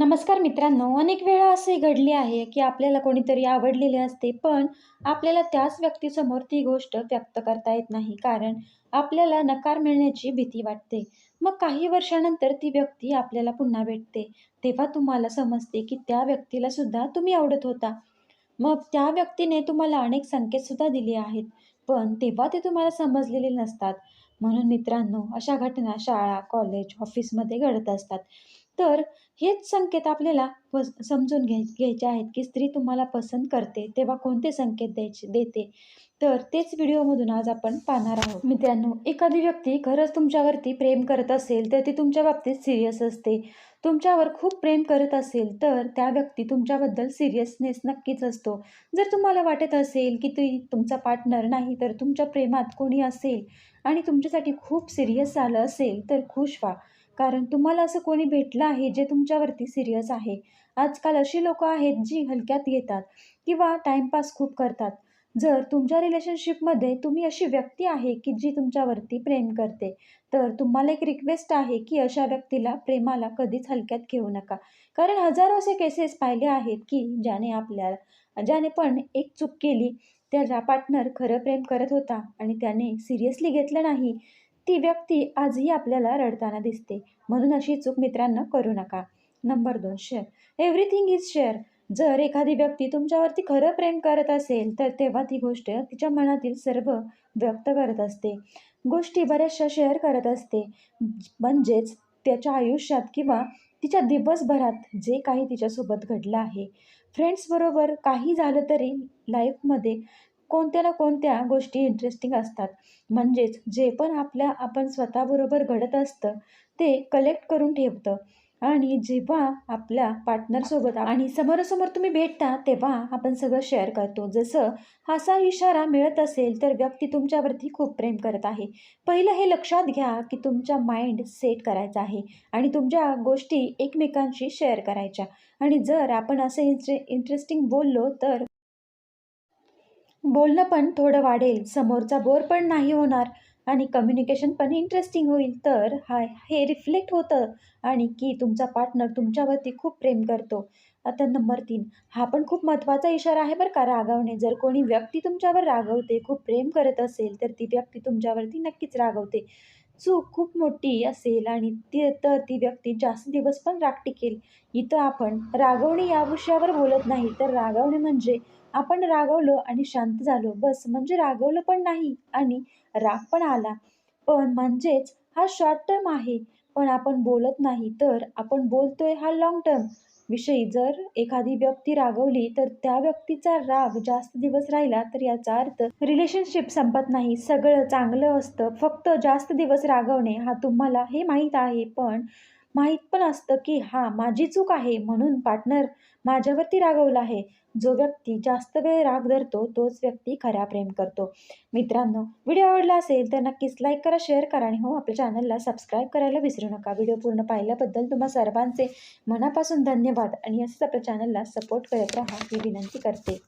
नमस्कार मित्रांनो अनेक वेळा असे घडले आहे की आपल्याला कोणीतरी आवडलेले असते पण आपल्याला त्याच व्यक्तीसमोर ती गोष्ट व्यक्त करता येत नाही कारण आपल्याला नकार मिळण्याची भीती वाटते. मग काही वर्षानंतर ती व्यक्ती आपल्याला पुन्हा भेटते. तेव्हा तुम्हाला समजते की त्या व्यक्तीला सुद्धा तुम्ही आवडत होता. मग त्या व्यक्तीने तुम्हाला अनेक संकेतसुद्धा दिले आहेत पण तेव्हा ते तुम्हाला समजलेले नसतात. म्हणून मित्रांनो अशा घटना शाळा कॉलेज ऑफिसमध्ये घडत असतात. तर हेच संकेत आपल्याला समजून घ्याय घ्यायचे आहेत की स्त्री तुम्हाला पसंत करते तेव्हा कोणते संकेत द्यायचे देते. तर तेच व्हिडिओमधून आज आपण पाहणार आहोत. मित्रांनो एखादी व्यक्ती खरंच तुमच्यावरती प्रेम करत असेल तर ती तुमच्या बाबतीत सिरियस असते. तुमच्यावर खूप प्रेम करत असेल तर त्या व्यक्ती तुमच्याबद्दल सिरियसनेस नक्कीच असतो. जर तुम्हाला वाटत असेल की ती तुमचा पार्टनर नाही तर तुमच्या प्रेमात कोणी असेल आणि तुमच्यासाठी खूप सिरियस झालं असेल तर खुश व्हा. कारण तुम्हाला असं कोणी भेटलं आहे जे तुमच्यावरती सिरियस आहे. आजकाल अशी लोकं आहेत जी हलक्यात घेतात किंवा टाईमपास खूप करतात. जर तुमच्या रिलेशनशिपमध्ये तुम्ही अशी व्यक्ती आहे की जी तुमच्यावरती प्रेम करते तर तुम्हाला एक रिक्वेस्ट आहे की अशा व्यक्तीला प्रेमाला कधीच हलक्यात घेऊ नका. कारण हजारो असे केसेस पाहिले आहेत की ज्याने आपल्याला ज्याने पण एक चूक केली त्याचा पार्टनर खरं प्रेम करत होता आणि त्याने सिरियसली घेतलं नाही. ती व्यक्ती आजही आपल्याला रडताना दिसते. म्हणून अशी चूक मित्रांनो करू नका. नंबर दोन शेअर एव्हरीथिंग इज शेअर जर एखादी व्यक्ती तुमच्यावरती खरं प्रेम करत असेल तर तेव्हा ती गोष्ट तिच्या मनातील सर्व व्यक्त करत असते. गोष्टी बऱ्याचशा शेअर करत असते. म्हणजेच त्याच्या आयुष्यात किंवा तिच्या दिवसभरात जे काही तिच्यासोबत घडलं आहे. फ्रेंड्सबरोबर काही झालं तरी लाईफमध्ये कोणत्या ना कोणत्या गोष्टी इंटरेस्टिंग असतात. म्हणजेच जे पण आपल्या आपण स्वतःबरोबर घडत असतं ते कलेक्ट करून ठेवतं. आणि जेव्हा आपल्या पार्टनरसोबत आणि समोरासमोर तुम्ही भेटता तेव्हा आपण सगळं शेअर करतो. जसं असा इशारा मिळत असेल तर व्यक्ती तुमच्यावरती खूप प्रेम करत आहे. पहिलं हे लक्षात घ्या की तुमचा माइंड सेट करायचा आहे आणि तुमच्या गोष्टी एकमेकांशी शेअर करायच्या. आणि जर आपण असं इंटरे इंटरेस्टिंग बोललो तर बोलणं पण थोडं वाढेल. समोरचा बोर पण नाही होणार आणि कम्युनिकेशन पण इंटरेस्टिंग होईल. तर हा हे रिफ्लेक्ट होतं आणि की तुमचा पार्टनर तुमच्यावरती खूप प्रेम करतो. आता नंबर तीन हा पण खूप महत्त्वाचा इशारा आहे बरं का रागवणे. जर कोणी व्यक्ती तुमच्यावर रागवते खूप प्रेम करत असेल तर ती व्यक्ती तुमच्यावरती नक्कीच रागवते. चूक खूप मोठी असेल आणि ती तर ती व्यक्ती जास्त दिवस पण राग टिकेल इथं आपण रागवणे या विषयावर बोलत नाही. तर रागवणे म्हणजे आपण रागवलो आणि शांत झालो. बस म्हणजे रागवलं पण नाही आणि राग पण आला. पण म्हणजेच हा शॉर्ट टर्म आहे. पण आपण बोलत नाही. तर आपण बोलतोय हा लाँग टर्म विषयी जर एखादी व्यक्ती रागवली तर त्या व्यक्तीचा राग जास्त दिवस राहिला तर याचा अर्थ रिलेशनशिप संपत नाही. सगळं चांगलं असतं. फक्त जास्त दिवस रागवणे हा तुम्हाला हे माहीत आहे. पण माहीत पण असतं की हा माझी चूक आहे म्हणून पार्टनर माझ्यावरती रागवला आहे. जो व्यक्ती जास्त वेळ राग धरतो तोच व्यक्ती खरा प्रेम करतो. मित्रांनो व्हिडिओ आवडला असेल तर नक्कीच लाईक करा शेअर करा आणि हो आपल्या चॅनलला सबस्क्राईब करायला विसरू नका. व्हिडिओ पूर्ण पाहिल्याबद्दल तुम्हा सर्वांचे मनापासून धन्यवाद आणि असंच आपल्या चॅनलला सपोर्ट करत राहा ही विनंती करते.